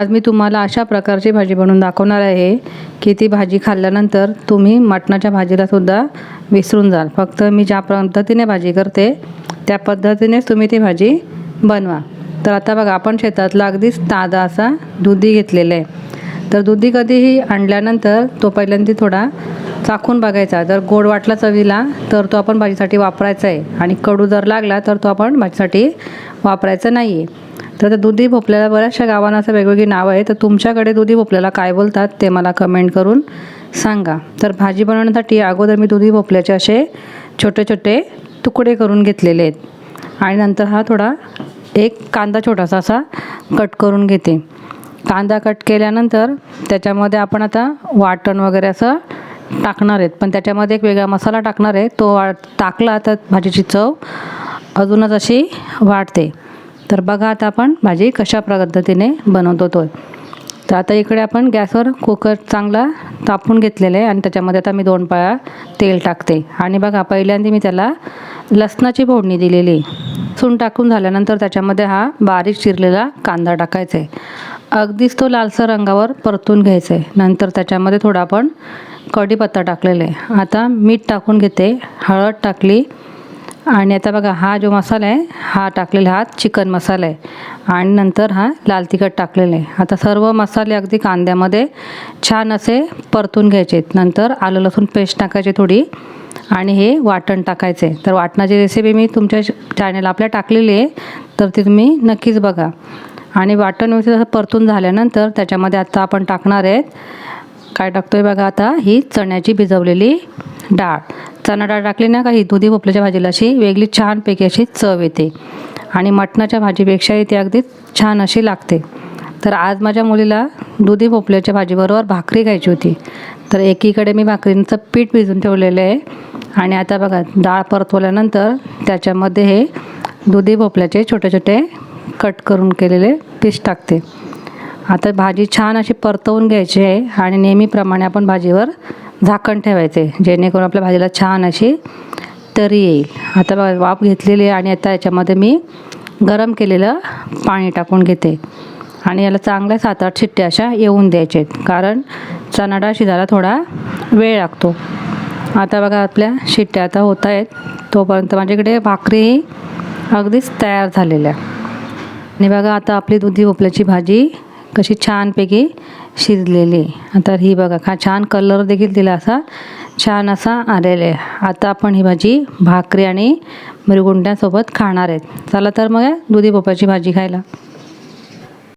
आज मी तुम्हाला अशा प्रकारची भाजी बनवून दाखवणार आहे की ती भाजी खाल्ल्यानंतर तुम्ही मटणाच्या भाजीला सुद्धा विसरून जाल. फक्त मी ज्या पद्धतीने भाजी करते त्या पद्धतीनेच तुम्ही ती भाजी बनवा. तर आता बघा आपण शेतातला अगदीच ताजा असा दुधी घेतलेला आहे. तर दुधी कधीही आणल्यानंतर तो पहिल्यांदा थोडा चाखून बघायचा. जर गोड वाटला चवीला तर तो आपण भाजीसाठी वापरायचा आहे. आणि कडू जर लागला तर तो आपण भाजीसाठी वापरायचा नाही आहे तर त्या दुधी भोपल्याला बऱ्याचशा गावांना असं वेगवेगळी नावं आहे तर तुमच्याकडे दुधी भोपल्याला काय बोलतात ते मला कमेंट करून सांगा. तर भाजी बनवण्यासाठी अगोदर मी दुधी भोपल्याचे असे छोटे छोटे तुकडे करून घेतलेले आहेत. आणि नंतर हा थोडा एक कांदा छोटासा असा कट करून घेते. कांदा कट केल्यानंतर त्याच्यामध्ये आपण आता वाटण वगैरे असं टाकणार आहेत. पण त्याच्यामध्ये एक वेगळा मसाला टाकणार आहे. तो वा टाकला तर भाजीची चव अजूनच अशी वाढते. तर बघा आता आपण भाजी कशा पद्धतीने बनवतो तो. तर आता इकडे आपण गॅसवर कुकर चांगला तापून घेतलेला आहे आणि त्याच्यामध्ये आता मी दोन पाया तेल टाकते. आणि बघा पहिल्यांदा मी त्याला लसणाची फोडणी दिलेली सून टाकून झाल्यानंतर त्याच्यामध्ये हा बारीक चिरलेला कांदा टाकायचा आहे. अगदीच तो लालसर रंगावर परतून घ्यायचा आहे. नंतर त्याच्यामध्ये थोडा आपण कढीपत्ता टाकलेला आहे. आता मीठ टाकून घेते. हळद टाकली. आणि आता बघा हा जो मसाला आहे हा टाकलेला हा चिकन मसाला आहे. आणि नंतर हा लाल तिखट टाकलेला आहे. आता सर्व मसाले अगदी कांद्यामध्ये छान असे परतून घ्यायचे नंतर आलं लसूण पेस्ट टाकायची थोडी आणि हे वाटण टाकायचे तर वाटणाची रेसिपी मी तुमच्या चॅनल आपल्या टाकलेली आहे तर ती तुम्ही नक्कीच बघा. आणि वाटण व्यवस्थित असं परतून झाल्यानंतर त्याच्यामध्ये आता आपण टाकणार आहेत. काय टाकतो आहे बघा आता ही चण्याची भिजवलेली डाळ. चणा डाळ टाकली ना का ही दुधी भोपळ्याच्या भाजीला अशी वेगळी छानपैकी अशी चव येते. आणि मटणाच्या भाजीपेक्षाही ती अगदी छान अशी लागते. तर आज माझ्या मुलीला दुधी भोपळ्याच्या भाजीबरोबर भाकरी खायची होती. तर एकीकडे मी भाकरींचं पीठ भिजून ठेवलेलं आहे. आणि आता बघा डाळ परतवल्यानंतर त्याच्यामध्ये हे दुधी भोपळ्याचे छोटे छोटे कट करून केलेले पीस टाकते. आता भाजी छान अशी परतवून घ्यायची आहे. आणि नेहमीप्रमाणे आपण भाजीवर झाकण ठेवायचे जेणेकरून आपल्या भाजीला छान अशी तरी येईल. आता बघा वाफ घेतलेली आहे आणि आता याच्यामध्ये मी गरम केलेलं पाणी टाकून घेते. आणि याला चांगल्या सात आठ शिट्ट्या अशा येऊन द्यायचे आहेत कारण चणा डाळ शिजायला थोडा वेळ लागतो. आता बघा आपल्या शिट्ट्या आता होत आहेत. तोपर्यंत माझ्याकडे भाकरी अगदीच तयार झालेल्या. आणि बघा आता आपली दुधी भोपळ्याची भाजी कशी छानपैकी शिजलेली. आता ही बघा का छान कलर देखील तिला असा. छान असा आलेला आहे. आता आपण ही भाजी भाकरी आणि मिरगुंड्यासोबत खाणार आहेत. चला तर मग दुधी भोपळ्याची भाजी खायला.